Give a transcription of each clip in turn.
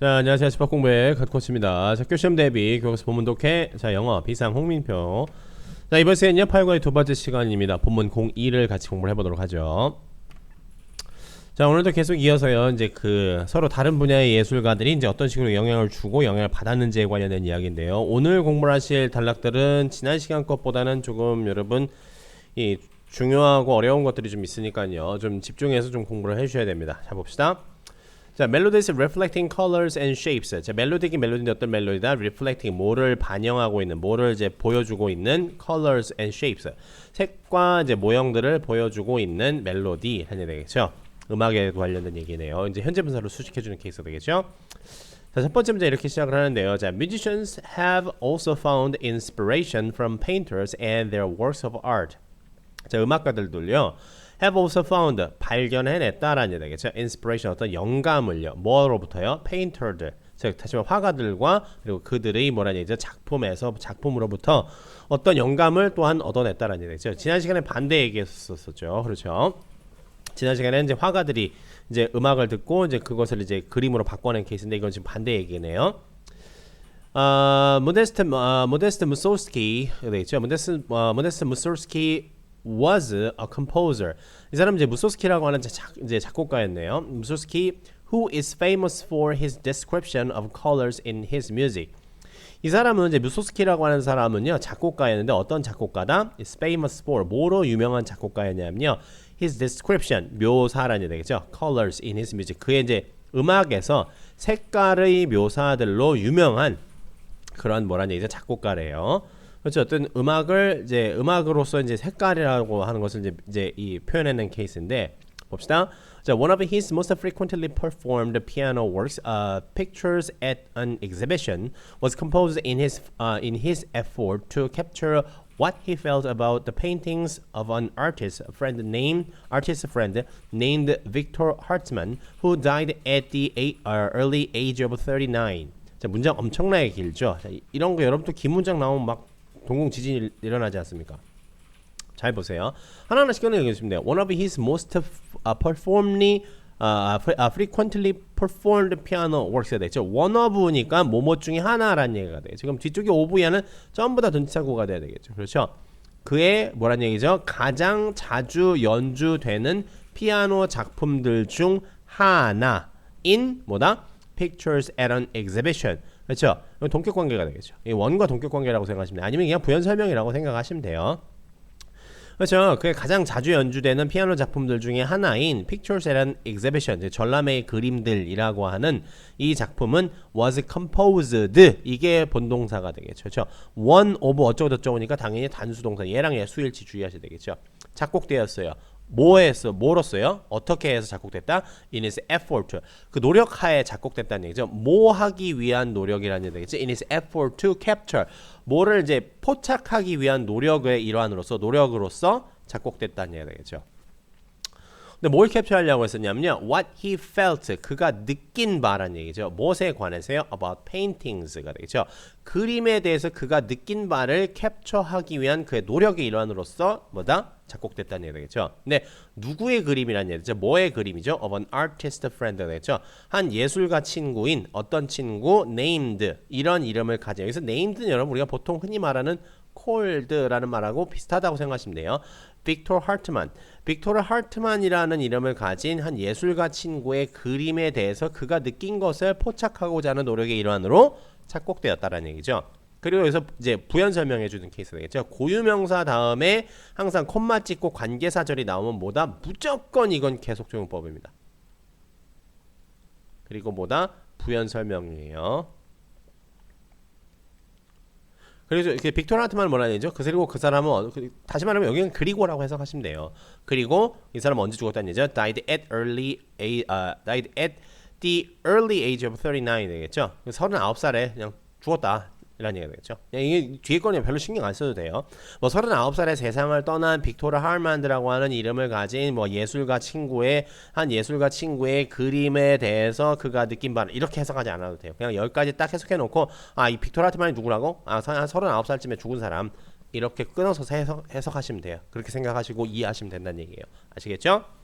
자, 안녕하세요. 집합 공부의 갓코치입니다. 자, 교시험 대비 교과서 본문 독해. 자, 영어 비상 홍민표. 자, 이번 시간은요. 8과의 두 번째 시간입니다. 본문 02를 같이 공부를 해보도록 하죠. 자, 오늘도 계속 이어서요. 이제 그 서로 다른 분야의 예술가들이 이제 어떤 식으로 영향을 주고 영향을 받았는지에 관련된 이야기인데요. 오늘 공부를 하실 단락들은 지난 시간 것보다는 조금 여러분 이 중요하고 어려운 것들이 좀 있으니까요. 좀 집중해서 좀 공부를 해주셔야 됩니다. 자, 봅시다. 자, 멜로디스 reflecting colors and shapes. 자, 멜로디기 멜로디인데 어떤 멜로디다? reflecting 뭐를 반영하고 있는, 뭐를 이제 보여주고 있는 colors and shapes. 색과 이제 모형들을 보여주고 있는 멜로디 하냐 되겠죠? 음악에 관련된 얘기네요. 이제 현재 분사로 수식해주는 케이스가 되겠죠? 자, 첫 번째 문제 이렇게 시작을 하는데요. 자, musicians have also found inspiration from painters and their works of art. 자, 음악가들도요. Have also found 발견해냈다라는 얘기 되겠죠. inspiration 어떤 영감을요. 뭐로부터요? painter들. 즉 다시 말해 화가들과 그리고 그들의 뭐라는 얘기죠. 작품에서 작품으로부터 어떤 영감을 또한 얻어냈다라는 얘기 되겠죠. 지난 시간에 반대 얘기했었었죠. 그렇죠. 지난 시간에 이제 화가들이 이제 음악을 듣고 이제 그것을 이제 그림으로 바꿔낸 케이스인데 이건 지금 반대 얘기네요. 아, 모데스트 아, 모데스트 무소스키 되겠죠. 모데스트 아, 모데스트 무소스키 was a composer. 이 사람 이제 무소스키라고 하는 작, 이제 작곡가였네요. 무소스키 who is famous for his description of colors in his music. 이 사람은 이제 무소스키라고 하는 사람은요 작곡가였는데 어떤 작곡가다? is famous for 뭐로 유명한 작곡가였냐면요 his description 묘사라는 되겠죠 colors in his music 그의 이제 음악에서 색깔의 묘사들로 유명한 그런 뭐라는 얘기죠 작곡가래요. 그렇죠. 어떤 음악을 이제 음악으로서 이제 색깔이라고 하는 것을 이제 이제 이 표현해낸 케이스인데 봅시다. 자, one of his most frequently performed piano works, uh, pictures at an exhibition, was composed in his uh, in his effort to capture what he felt about the paintings of an artist a friend named artist friend named Victor Hartmann, who died at the eight, uh, early age of 39. 자, 문장 엄청나게 길죠. 자, 이- 이런 거 여러분도 긴 문장 나오면 막 동공 지진이 일- 일어나지 않습니까? 잘 보세요. 하나하나씩 꺼내겠습니다. One of his most uh, performly uh, fre- uh, frequently performed piano works가 되죠. One of니까 뭐뭐 중에 하나라는 얘기가 돼요. 지금 뒤쪽에 of야는 전부 다 전치사구가 돼야 되겠죠. 그렇죠? 그의 뭐란 얘기죠? 가장 자주 연주되는 피아노 작품들 중 하나인 뭐다? Pictures at an exhibition. 그렇죠? 동격 관계가 되겠죠. 이 원과 동격 관계라고 생각하시면. 아니면 그냥 부연 설명이라고 생각하시면 돼요. 그렇죠. 그게 가장 자주 연주되는 피아노 작품들 중에 하나인 Pictures at an Exhibition, 전람회의 그림들이라고 하는 이 작품은 was composed 이게 본동사가 되겠죠. 그렇죠. one of 어쩌고 저쩌고니까 당연히 단수동사 얘랑 얘 수일치 주의하셔야 되겠죠. 작곡되었어요. 뭐 했어? 뭐로써요? 어떻게 해서 작곡됐다? In his effort. 그 노력하에 작곡됐다는 얘기죠. 뭐 하기 위한 노력이라는 얘기 되겠죠. In his effort to capture. 뭐를 이제 포착하기 위한 노력의 일환으로서 노력으로서 작곡됐다는 얘기가 되겠죠. 근데 뭘 캡처하려고 했었냐면요. What he felt. 그가 느낀 바라는 얘기죠. 무엇에 관해서요? About paintings가 되겠죠. 그림에 대해서 그가 느낀 바를 캡처하기 위한 그의 노력의 일환으로서 뭐다? 작곡됐다는 얘기가 되겠죠. 근데 누구의 그림이라는 얘기죠? 뭐의 그림이죠? Of an artist friend 되겠죠. 한 예술가 친구인 어떤 친구 named 이런 이름을 가져 여기서 named는 여러분 우리가 보통 흔히 말하는 콜드라는 말하고 비슷하다고 생각하시면 돼요. 빅토르 하트만. 빅토르 하트만이라는 이름을 가진 한 예술가 친구의 그림에 대해서 그가 느낀 것을 포착하고자 하는 노력의 일환으로 작곡되었다라는 얘기죠. 그리고 여기서 이제 부연 설명해 주는 케이스 되겠죠. 고유명사 다음에 항상 콤마 찍고 관계사절이 나오면 뭐다? 무조건 이건 계속적용법입니다. 그리고 뭐다? 부연 설명이에요. 그래서 이렇게 빅토르 하트만 뭐라 얘기죠? 그리고 그 사람은 어- 그- 다시 말하면 여기는 그리고라고 해석하시면 돼요. 그리고 이 사람은 언제 죽었다는 얘기죠? Died at early a, 아, died at the early age of 39 되겠죠? 39살에 그냥 죽었다. 이런 얘기가 되겠죠. 그냥 이게 뒤에 거는 별로 신경 안 써도 돼요. 뭐 39살에 세상을 떠난 빅토르 하르만드라고 하는 이름을 가진 뭐 예술가 친구의 한 예술가 친구의 그림에 대해서 그가 느낀 바를 이렇게 해석하지 않아도 돼요. 그냥 여기까지 딱 해석해 놓고 아 이 빅토르 하트만이 누구라고? 아 한 39살쯤에 죽은 사람 이렇게 끊어서 해석, 해석하시면 돼요. 그렇게 생각하시고 이해하시면 된다는 얘기예요. 아시겠죠?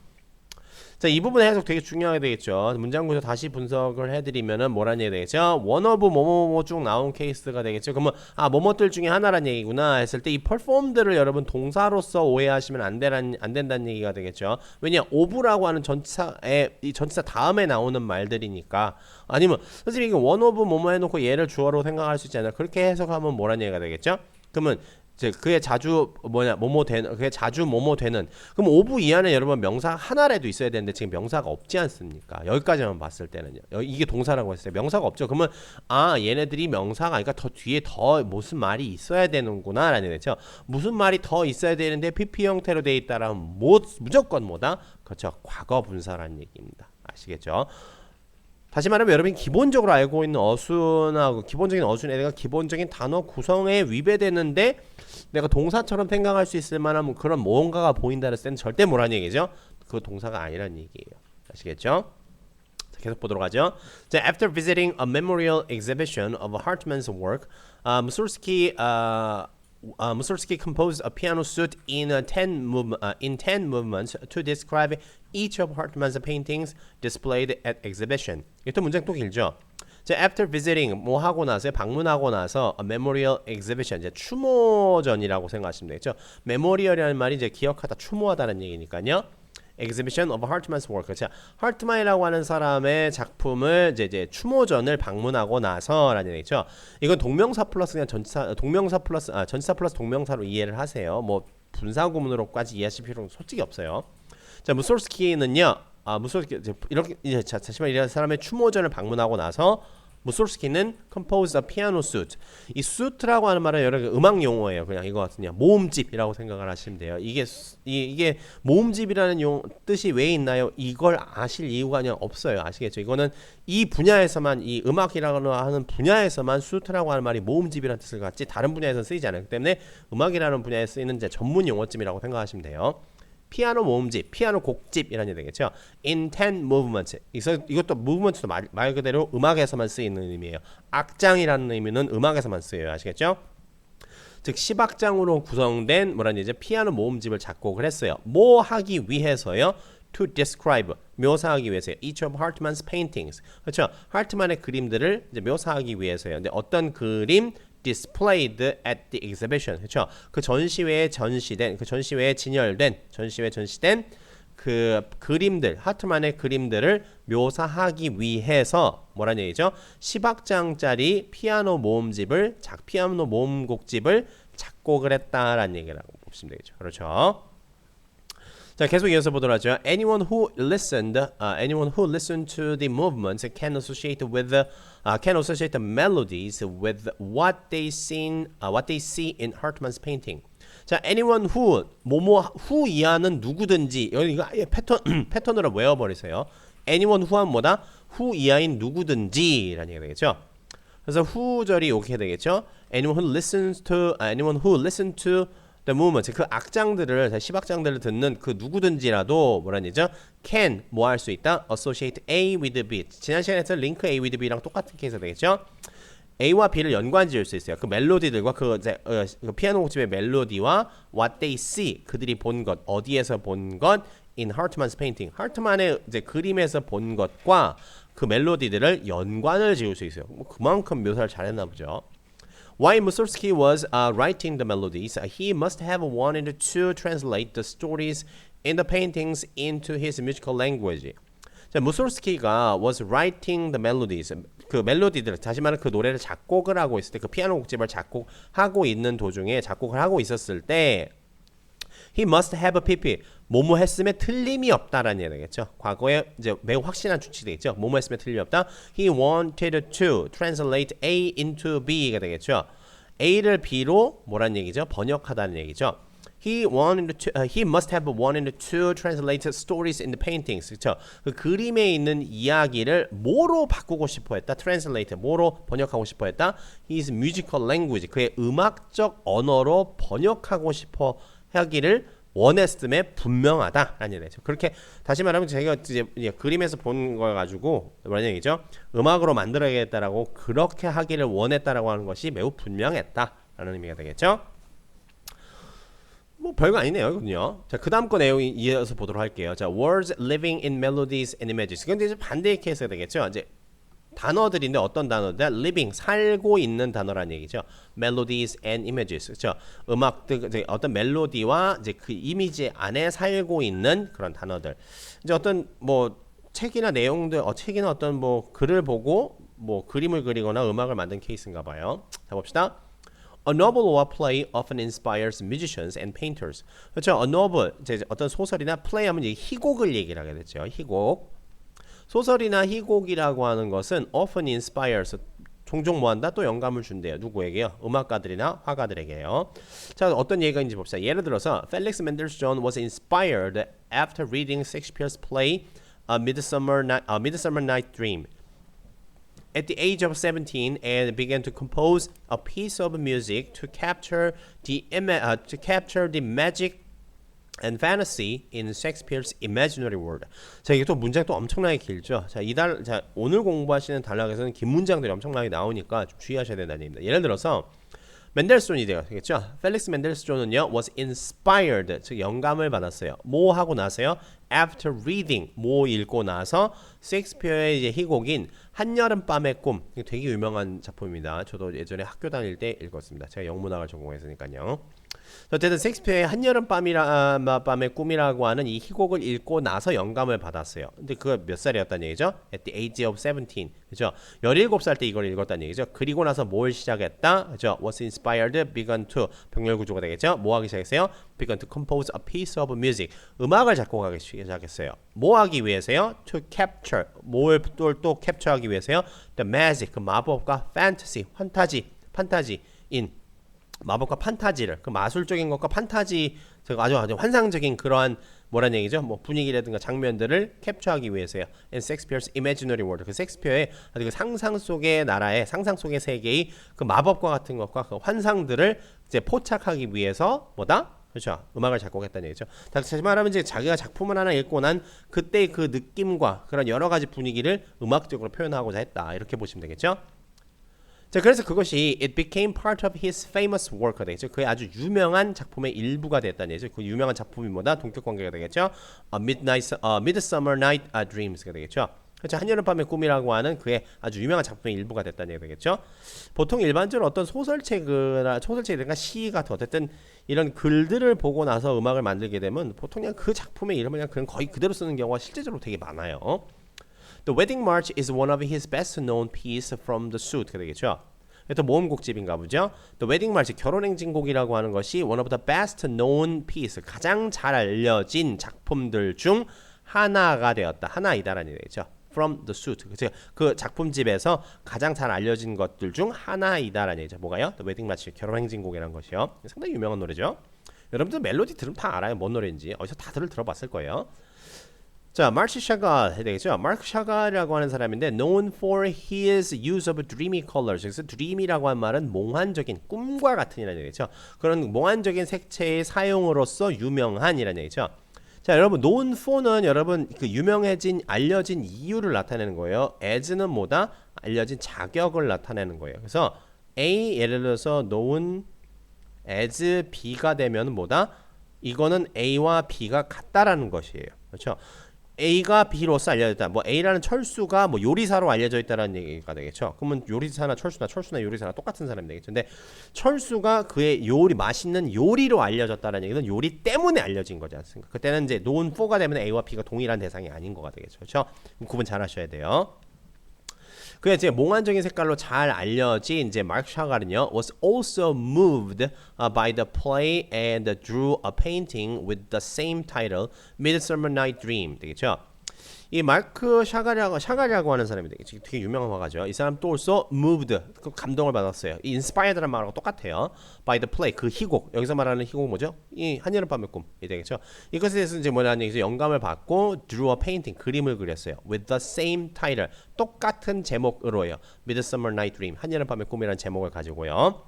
자, 이 부분의 해석 되게 중요하게 되겠죠. 문장 구조 다시 분석을 해드리면은 뭐란 얘기 되겠죠? 원어브 뭐뭐뭐 쭉 나온 케이스가 되겠죠. 그러면 아 뭐뭐들 중에 하나란 얘기구나 했을 때 이 performed를 여러분 동사로서 오해하시면 안 되란 안 된다는 얘기가 되겠죠. 왜냐 오브라고 하는 전치사에 이 전치사 다음에 나오는 말들이니까 아니면 선생님 이게 원어브 뭐뭐 해놓고 얘를 주어로 생각할 수 있잖아요. 그렇게 해석하면 뭐란 얘기가 되겠죠? 그러면 이제 그게 자주 뭐냐 뭐뭐 되는 그게 자주 뭐뭐 되는 그럼 오브 이하는 여러분 명사 하나라도 있어야 되는데 지금 명사가 없지 않습니까? 여기까지만 봤을 때는요. 여- 이게 동사라고 했어요. 명사가 없죠. 그러면 아 얘네들이 명사가 아니까 더 뒤에 더 무슨 말이 있어야 되는구나라는 얘기죠. 무슨 말이 더 있어야 되는데 PP 형태로 돼 있다라면 뭐 무조건 뭐다? 그렇죠. 과거 분사라는 얘기입니다. 아시겠죠? 다시 말하면 여러분이 기본적으로 알고 있는 어순하고 기본적인 어순에 내가 기본적인 단어 구성에 위배되는데 내가 동사처럼 생각할 수 있을 만한 그런 뭔가가 보인다 했을 때는 절대 뭐라는 얘기죠? 그 동사가 아니라는 얘기예요. 아시겠죠? 자, 계속 보도록 하죠. 자, after visiting a memorial exhibition of Hartmann's work, uh, Mussorgsky uh, uh, Mussorgsky composed a piano suite in uh, ten mov- uh, in ten movements to describe each of Hartmann's paintings displayed at exhibition. 이또 문장 또 길죠. 자, after visiting 뭐 하고 나서 방문하고 나서 a memorial exhibition 이제 추모전이라고 생각하시면 되겠죠. 메모리얼이라는 말이 이제 기억하다 추모하다는 얘기니까요. exhibition of Hartmann's work. 자, 하트만이라고 하는 사람의 작품을 이제, 이제 추모전을 방문하고 나서라는 얘기죠. 이건 동명사 플러스 그냥 전치사 동명사 플러스 아 전치사 플러스 동명사로 이해를 하세요. 뭐 분사 구문으로까지 이해하실 필요는 솔직히 없어요. 자, 무솔스키는요. 아, 무솔스키 이제 이렇게 이제 자, 잠시만 이런 사람의 추모전을 방문하고 나서 무솔스키는 composed a piano suite. 이 suite라고 하는 말은 여러 개 음악 용어예요. 그냥 이거 같은요. 모음집이라고 생각을 하시면 돼요. 이게 수- 이, 이게 모음집이라는 용 뜻이 왜 있나요? 이걸 아실 이유가 그냥 없어요. 아시겠죠? 이거는 이 분야에서만 이 음악이라고 하는 분야에서만 suite라고 하는 말이 모음집이라는 뜻을 갖지 다른 분야에서는 쓰이지. 그 때문에 음악이라는 분야에 쓰이는 이제 전문 용어쯤이라고 생각하시면 돼요. 피아노 모음집, 피아노 곡집이라는 얘기 되겠죠. In ten movements. 이서 이것도 movement도 말, 말 그대로 음악에서만 쓰이는 의미예요. 악장이라는 의미는 음악에서만 쓰여요. 아시겠죠? 즉 시박장으로 구성된 뭐라는 이제 피아노 모음집을 작곡을 했어요. 뭐 하기 위해서요? To describe 묘사하기 위해서요. Each of Hartmann's paintings 그렇죠. 하트만의 그림들을 이제 묘사하기 위해서요. 근데 어떤 그림 displayed at the exhibition 그렇죠. 그 전시회에 전시된 그 전시회에 진열된 전시회 전시된 그 그림들 하트만의 그림들을 묘사하기 위해서 뭐란 얘기죠? 10악장짜리 피아노 모음집을 작 피아노 모음곡집을 작곡을 했다라는 얘기라고 보시면 되겠죠. 그렇죠. 자 계속 이어서 보도록 하죠. Anyone who listened, uh, anyone who listened to the movements can associate with, the, uh, can associate the melodies with what they seen, uh, what they see in Hartmann's painting. 자, anyone who 뭐뭐 who 이하는 누구든지 여기 이거 아예 패턴 패턴으로 외워버리세요. anyone who는 뭐다? who 이하인 누구든지라는 얘기가 되겠죠. 그래서 who절이 이렇게 되겠죠. anyone who listens to, 아, anyone who listen to the movement 그 악장들을 시박장들을 듣는 그 누구든지라도 뭐라는 얘기죠? can 뭐 할 수 있다? associate A with B 지난 시간에 했던 링크 A with B랑 똑같은 케이스가 되겠죠? A와 B를 연관 지을 수 있어요. 그 멜로디들과 그, 이제, 어, 그 피아노 곡집의 멜로디와 what they see 그들이 본 것 어디에서 본 것 in Hartmann's painting 하트만의 이제 그림에서 본 것과 그 멜로디들을 연관을 지을 수 있어요. 뭐 그만큼 묘사를 잘했나 보죠. While Mussorgsky was uh, writing the melodies, uh, he must have wanted to translate the stories in the paintings into his musical language. 자, 무솔스키가 was writing the melodies. 그 멜로디들, 말해 그 노래를 작곡을 하고 있을 때, 그 피아노 곡집을 작곡하고 있는 도중에 작곡을 하고 있었을 때, he must have a pp. 뭐뭐 했음에 틀림이 없다라는 얘기 되겠죠. 과거에 이제 매우 확실한 추측이 되겠죠. 뭐뭐 했음에 틀림이 없다. He wanted to translate A into B가 되겠죠. A를 B로 뭐란 얘기죠? 번역하다는 얘기죠. He wanted to, uh, he must have wanted to translate stories in the paintings. 그렇죠? 그 그림에 있는 이야기를 뭐로 바꾸고 싶어했다? translate 뭐로 번역하고 싶어했다? His musical language 그의 음악적 언어로 번역하고 싶어 하기를 원했음에 분명하다라는 얘기죠. 그렇게 다시 말하면 제가 이제 그림에서 본 걸 가지고 뭐라는 얘기죠? 음악으로 만들어야겠다라고 그렇게 하기를 원했다라고 하는 것이 매우 분명했다라는 의미가 되겠죠. 뭐 별거 아니네요, 그군요. 자, 그 다음 거 내용 이어서 보도록 할게요. 자, words living in melodies and images. 근데 이제 반대의 케이스가 되겠죠. 이제 단어들인데 어떤 단어들? living 살고 있는 단어라는 얘기죠. melodies and images. 그렇죠? 이제 어떤 멜로디와 이제 그 이미지 안에 살고 있는 그런 단어들. 이제 어떤 뭐 책이나 내용들, 어, 책이나 어떤 뭐 글을 보고 뭐 그림을 그리거나 음악을 만든 케이스인가 봐요. 자 봅시다. A novel or play often inspires musicians and painters. 그렇죠. A novel 이제 어떤 소설이나 플레이하면 이제 희곡을 얘기를 하게 되죠. 희곡. 소설이나 희곡이라고 하는 것은 often inspires 종종 뭐한다 또 영감을 준대요. 누구에게요? 음악가들이나 화가들에게요. 자 어떤 얘기가 있는지 봅시다. 예를 들어서 Felix Mendelssohn was inspired after reading Shakespeare's play A Midsummer Night, A Midsummer Night Dream. At the age of 17, and began to compose a piece of music to capture the uh, to capture the magic and fantasy in Shakespeare's imaginary world. 자 이게 또 문장 또 엄청나게 길죠. 자 이달 자 오늘 공부하시는 단락에서는 긴 문장들이 엄청나게 나오니까 좀 주의하셔야 된다는 얘기입니다. 예를 들어서 맨델스존이 되겠죠. 펠릭스 맨델스존은요 was inspired 즉 영감을 받았어요. 뭐 하고 나서요? After reading 뭐 읽고 나서 셰익스피어의 이제 희곡인 한여름 밤의 꿈 되게 유명한 작품입니다. 저도 예전에 학교 다닐 때 읽었습니다. 제가 영문학을 전공했으니까요. 어쨌든 셰익스피어의 한여름 밤이라 아, 밤의 꿈이라고 하는 이 희곡을 읽고 나서 영감을 받았어요. 근데 그거 몇 살이었다는 얘기죠? At the age of 17. 그죠? 17살 때 이걸 읽었다는 얘기죠. 그리고 나서 뭘 시작했다? 그죠? Was inspired, began to 병렬 구조가 되겠죠? 뭐 하기 시작했어요? Began to compose a piece of music. 음악을 작곡하기 시작했어요. 뭐 하기 위해서요? To capture. 뭘 또, 또 캡처하기 위해서요? The magic, 그 마법과 fantasy, 판타지, 판타지 in 마법과 판타지를 그 마술적인 것과 판타지 아주 아주 환상적인 그러한 뭐란 얘기죠? 뭐 분위기라든가 장면들을 캡처하기 위해서요. And Shakespeare's imaginary world. 그 셰익스피어의 아주 그 상상 속의 나라의 상상 속의 세계의 그 마법과 같은 것과 그 환상들을 이제 포착하기 위해서 뭐다? 그렇죠. 음악을 작곡했다는 얘기죠. 다시 말하면 이제 자기가 작품을 하나 읽고 난 그때의 그 느낌과 그런 여러 가지 분위기를 음악적으로 표현하고자 했다. 이렇게 보시면 되겠죠. 자, 그래서 그것이 it became part of his famous work 되겠죠. 그의 아주 유명한 작품의 일부가 됐다는 얘기죠. 그 유명한 작품이 뭐다? 동격 관계가 되겠죠. A Midnight, a Midsummer Night Dreams가 되겠죠. 그렇죠. 한여름밤의 꿈이라고 하는 그의 아주 유명한 작품의 일부가 됐다는 얘기 되겠죠. 보통 일반적으로 어떤 소설책이나 소설책이나 시 같은 어쨌든 이런 글들을 보고 나서 음악을 만들게 되면 보통 그냥 그 작품의 이름을 그냥 거의 그대로 쓰는 경우가 실제적으로 되게 많아요. The Wedding March is one of his best known pieces from the suite가 되겠죠. 또 모음곡집인가 보죠. The Wedding March 결혼행진곡이라고 하는 것이 one of the best known piece 가장 잘 알려진 작품들 중 하나가 되었다. 하나이다라는 얘기죠. From the suite. 그그 작품집에서 가장 잘 알려진 것들 중 하나이다라는 얘기죠. 뭐가요? The Wedding March 결혼행진곡이라는 것이요. 상당히 유명한 노래죠. 여러분들 멜로디 들으면 다 알아요. 뭔 노래인지. 어디서 다들 들어봤을 거예요. 자, 샤갈 해야 되겠죠? 마르크 샤갈이라고 하는 사람인데 known for his use of dreamy colors. 그래서 dream이라고 하는 말은 몽환적인 꿈과 같은이라는 얘기죠. 그런 몽환적인 색채의 사용으로서 유명한이라는 얘기죠. 자, 여러분 known for는 여러분 그 유명해진 알려진 이유를 나타내는 거예요. as는 뭐다? 알려진 자격을 나타내는 거예요. 그래서 A 예를 들어서 known as B가 되면 뭐다? 이거는 A와 B가 같다라는 것이에요. 그렇죠? A가 B로서 알려졌다. 뭐 A라는 철수가 뭐 요리사로 알려져 있다라는 얘기가 되겠죠. 그러면 요리사나 철수나 철수나 요리사나 똑같은 사람이 되겠죠. 근데 철수가 그의 요리 맛있는 요리로 알려졌다라는 얘기는 요리 때문에 알려진 거지 않습니까? 그때는 이제 논 4가 되면 A와 B가 동일한 대상이 아닌 거가 되겠죠. 그렇죠? 구분 잘 하셔야 돼요. 그 이제 몽환적인 색깔로 잘 알려진 이제 마크 샤갈은요 was also moved uh, by the play and drew a painting with the same title Midsummer Night Dream 되겠죠. 이 마크 샤갈이라고 샤갈이라고 하는 사람이 되게, 되게 유명한 화가죠. 이 사람 또 also moved 그 감동을 받았어요. 이 inspired라는 말하고 똑같아요. by the play 그 희곡 여기서 말하는 희곡 뭐죠? 이 한여름 밤의 꿈이 되겠죠. 이것에 대해서 이제 뭐라는 얘기죠? 영감을 받고 drew a painting 그림을 그렸어요. with the same title 똑같은 제목으로요. Midsummer Night Dream 한여름 밤의 꿈이라는 제목을 가지고요.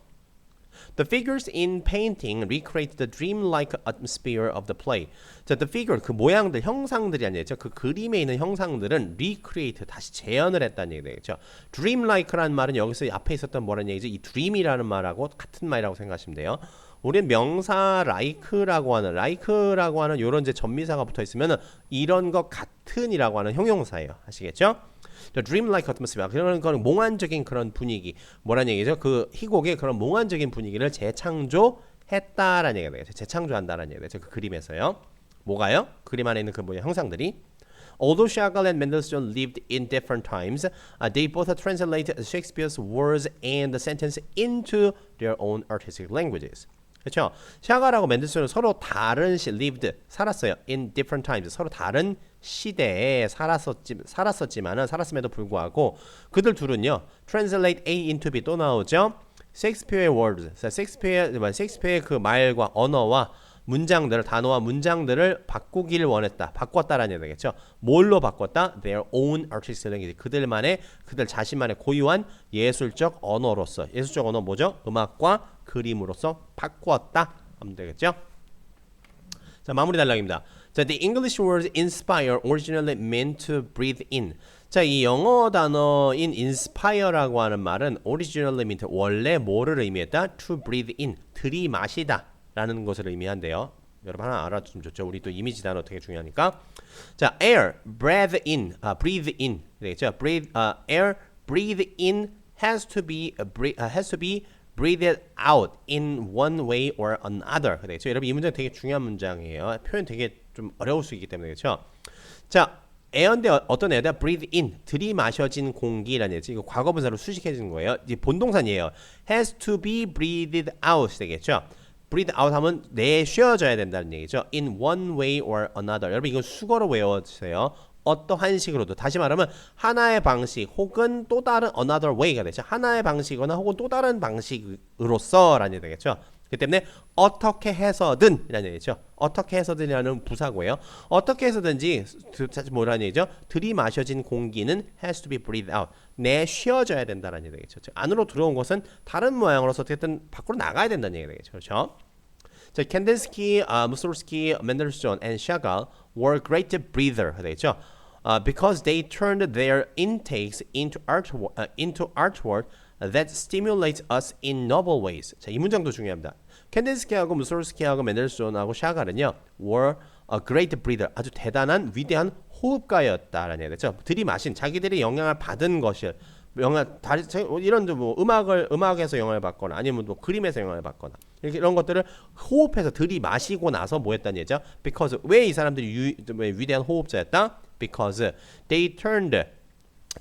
The figures in painting recreate the dreamlike atmosphere of the play. 자, the figure 그 모양들, 형상들이 아니죠. 그 그림에 있는 형상들은 recreate 다시 재현을 했다는 얘기 되겠죠. dreamlike라는 말은 여기서 앞에 있었던 뭐라는 얘기죠? 이 dream이라는 말하고 같은 말이라고 생각하시면 돼요. 우리는 명사 like라고 하는 like라고 하는 요런 이제 전미사가 붙어 있으면은 이런 것 같은이라고 하는 형용사예요. 아시겠죠? The dreamlike atmosphere 그런 거는 몽환적인 그런 분위기 뭐란 얘기죠? 그 희곡의 그런 몽환적인 분위기를 재창조했다라는 얘기가 되겠죠. 재창조한다라는 얘기가 되죠. 그 그림에서요. 뭐가요? 그림 안에 있는 그 뭐냐 형상들이 Although Chagall and Mendelssohn lived in different times, uh, they both translated Shakespeare's words and the sentence into their own artistic languages. 그렇죠? 샤갈하고 맨델슨은 서로 다른 시 lived 살았어요. in different times 서로 다른 시대에 살았었지 살았었지만은 살았음에도 불구하고 그들 둘은요 translate A into B 또 나오죠. 셰익스피어의 words, 셰익스피어 셰익스피어의 그 말과 언어와 문장들을 단어와 문장들을 바꾸기를 원했다. 바꿨다라는 얘기 되겠죠. 뭘로 바꿨다? Their own artistic language. 그들만의 그들 자신만의 고유한 예술적 언어로서 예술적 언어 뭐죠? 음악과 그림으로서 바꾸었다 하면 되겠죠. 자 마무리 단락입니다. 자, the English word inspire originally meant to breathe in. 자, 이 영어 단어인 inspire라고 하는 말은 originally meant 원래 뭐를 의미했다? to breathe in 들이마시다 라는 것을 의미한대요. 여러분 하나 알아두면 좋죠. 우리 또 이미지 단어 되게 중요하니까. 자, air, breathe in, 아, breathe in 되겠죠. breathe, 아, air, breathe in has to be, uh, uh, has to be breathed out in one way or another. 되겠죠. 여러분 이 문장 되게 중요한 문장이에요. 표현 되게 좀 어려울 수 있기 때문에 그렇죠. 자, 에어인데 어- 어떤 에어다? breathe in 들이마셔진 공기라는 얘기. 이거 과거분사로 수식해진 거예요. 이제 본동사니에요. has to be breathed out 되겠죠. breathe out 하면 내쉬어져야 된다는 얘기죠. in one way or another. 여러분 이건 수거로 외워주세요. 어떠한 식으로도 다시 말하면 하나의 방식 혹은 또 다른 another way가 되죠. 하나의 방식이거나 혹은 또 다른 방식으로서라는 얘기 되겠죠. 그 때문에 어떻게 해서든 이라는 얘기죠. 어떻게 해서든이라는 부사고요. 어떻게 해서든지 뭐라는 얘기죠? 들이마셔진 공기는 has to be breathed out. 내쉬어져야 된다는 얘기 되겠죠. 즉, 안으로 들어온 것은 다른 모양으로서 어쨌든 밖으로 나가야 된다는 얘기 되겠죠. 그렇죠? 자, 캔델스키, 아, 무소르스키, 맨델스존, and 샤갈 were great breather 되겠죠. Uh, because they turned their intakes into artwork, uh, into artwork that stimulates us in novel ways. 자, 이 문장도 중요합니다. 캔델스키하고 무소르스키하고 맨델스존하고 샤갈은요, were a great breather, 아주 대단한 위대한 호흡가였다라는 얘기죠. 들이마신 자기들이 영향을 받은 것이 영향 다리 이런 뭐 음악을 음악에서 영향을 받거나 아니면 뭐 그림에서 영향을 받거나 이렇게 이런 것들을 호흡해서 들이마시고 나서 뭐 했다는 얘기죠? Because 왜 이 사람들이 유, 왜 위대한 호흡자였다? Because they turned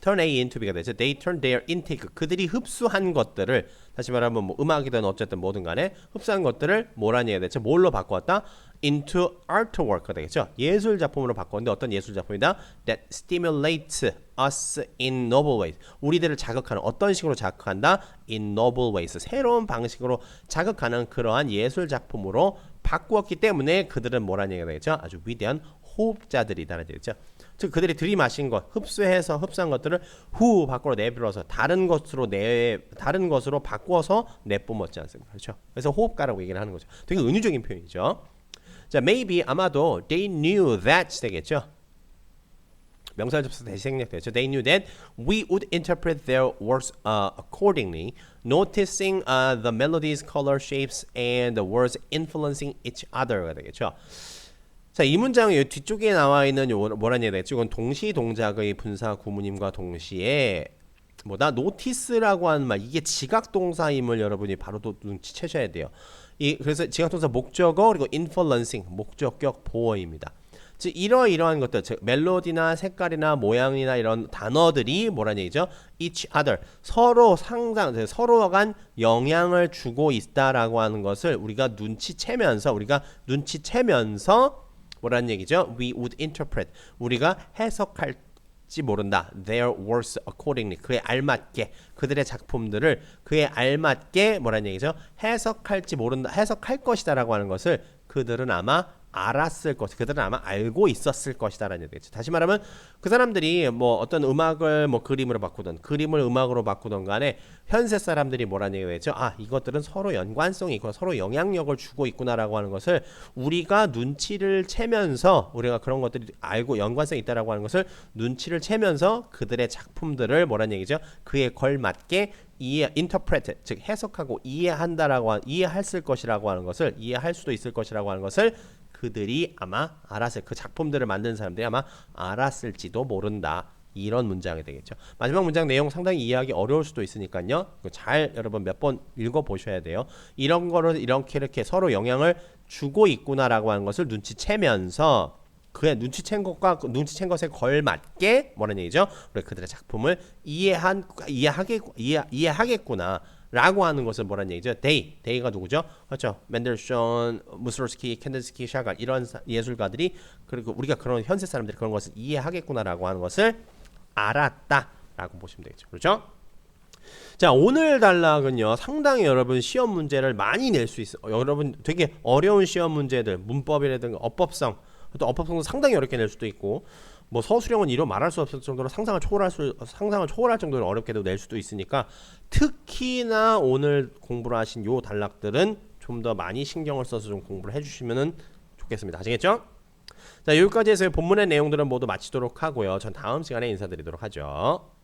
turn A into B가 되죠. They turned their intake 그들이 흡수한 것들을 다시 말하면 뭐 음악이든 어쨌든 뭐든 간에 흡수한 것들을 뭐라는 얘기가 되죠? 뭘로 바꾸었다? into artwork가 되겠죠. 예술 작품으로 바꿨는데 어떤 예술 작품이다? That stimulates us in noble ways. 우리들을 자극하는 어떤 식으로 자극한다? In noble ways. 새로운 방식으로 자극하는 그러한 예술 작품으로 바꾸었기 때문에 그들은 뭐라는 얘기가 되겠죠? 아주 위대한 호흡자들이다라는 얘기죠. 즉 그들이 들이마신 것, 흡수해서 흡수한 것들을 후 밖으로 내밀어서 다른 것으로 내 다른 것으로 바꿔서 내뿜었지 않습니까? 그렇죠? 그래서 호흡가라고 얘기를 하는 거죠. 되게 은유적인 표현이죠. 자, maybe 아마도 they knew that 되겠죠. 명사 접수 대시 생략되죠. They knew that we would interpret their words uh, accordingly, noticing uh, the melodies, color, shapes, and the words influencing each other가 되겠죠. 자, 이 문장 요 뒤쪽에 나와 있는 요 뭐라는 얘기가 되겠죠? 이건 동시 동작의 분사 구문임과 동시에 뭐다 노티스라고 하는 말 이게 지각 동사임을 여러분이 바로 또 눈치채셔야 돼요. 이 그래서 지각 동사 목적어 그리고 influencing 목적격 보어입니다. 즉 이러이러한 것들 즉 멜로디나 색깔이나 모양이나 이런 단어들이 뭐라는 얘기죠? each other 서로 상상 서로 간 영향을 주고 있다라고 하는 것을 우리가 눈치채면서 우리가 눈치채면서 뭐라는 얘기죠? We would interpret 우리가 해석할 지 모른다. Their works accordingly 그에 알맞게 그들의 작품들을 그에 알맞게 뭐라는 얘기죠? 해석할지 모른다. 해석할 것이다라고 하는 것을 그들은 아마 알았을 것, 그들은 아마 알고 있었을 것이다라는 얘기겠죠. 다시 말하면 그 사람들이 뭐 어떤 음악을 뭐 그림으로 바꾸던 그림을 음악으로 바꾸던 간에 현세 사람들이 뭐라는 얘기겠죠. 아 이것들은 서로 연관성이 있고 서로 영향력을 주고 있구나라고 하는 것을 우리가 눈치를 채면서 우리가 그런 것들이 알고 연관성이 있다라고 하는 것을 눈치를 채면서 그들의 작품들을 뭐라는 얘기죠. 그에 걸맞게 이해, interpret, 즉 해석하고 이해한다라고 하, 이해했을 것이라고 하는 것을 이해할 수도 있을 것이라고 하는 것을 그들이 아마 알았을 그 작품들을 만든 사람들이 아마 알았을지도 모른다. 이런 문장이 되겠죠. 마지막 문장 내용 상당히 이해하기 어려울 수도 있으니까요. 잘 여러분 몇 번 읽어 보셔야 돼요. 이런 거를 이렇게 이렇게 서로 영향을 주고 있구나라고 하는 것을 눈치채면서 그의 눈치챈 것과 그 눈치챈 것에 걸맞게 뭐라는 얘기죠? 우리 그들의 작품을 이해한 이해하게 이해, 이해하겠구나. 라고 하는 것은 뭐라는 얘기죠? 데이, 데이가 누구죠? 그렇죠. 맨델션, 무스로스키, 캔데스키, 샤갈 이런 사- 예술가들이 그리고 우리가 그런 현세 사람들이 그런 것을 이해하겠구나라고 하는 것을 알았다라고 보시면 되겠죠. 그렇죠? 자 오늘 단락은요 상당히 여러분 시험 문제를 많이 낼 수 있어 요 여러분 되게 어려운 시험 문제들 문법이라든가 어법성 또 어법성도 상당히 어렵게 낼 수도 있고 뭐 서술형은 이로 말할 수 없을 정도로 상상을 초월할 수 상상을 초월할 정도로 어렵게도 낼 수도 있으니까 특히나 오늘 공부를 하신 요 단락들은 좀 더 많이 신경을 써서 좀 공부를 해주시면은 좋겠습니다 아시겠죠? 자 여기까지 해서 본문의 내용들은 모두 마치도록 하고요 전 다음 시간에 인사드리도록 하죠.